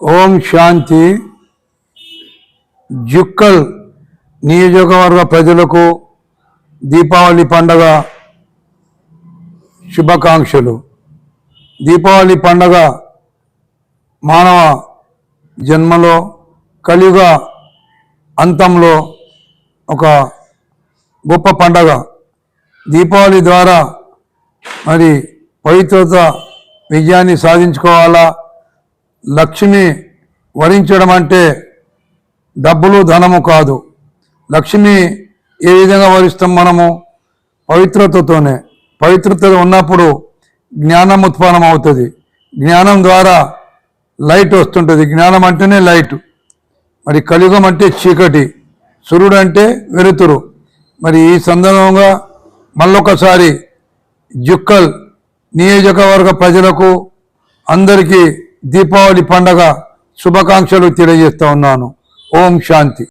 ఓం శాంతి. జుక్కల్ నియోజకవర్గ ప్రజలకు దీపావళి పండగ శుభాకాంక్షలు. దీపావళి పండగ మానవ జన్మలో కలియుగ అంతంలో ఒక గొప్ప పండగ. దీపావళి ద్వారా మరి పవిత్రత విజయాన్ని సాధించుకోవాలా? లక్ష్మి వరించడం అంటే డబ్బులు ధనము కాదు. లక్ష్మి ఏ విధంగా వరిస్తాం మనము? పవిత్రతతోనే. పవిత్రత ఉన్నప్పుడు జ్ఞానం ఉత్పన్నం అవుతుంది. జ్ఞానం ద్వారా లైట్ వస్తుంటుంది. జ్ఞానం అంటేనే లైట్. మరి కలియుగం అంటే చీకటి. సూర్యుడు అంటే వెలుతురు. మరి ఈ సందర్భంగా మళ్ళొకసారి జుక్కల్ నియోజకవర్గ ప్రజలకు అందరికీ దీపావళి పండగ శుభాకాంక్షలు తెలియజేస్తా ఉన్నాను. ఓం శాంతి.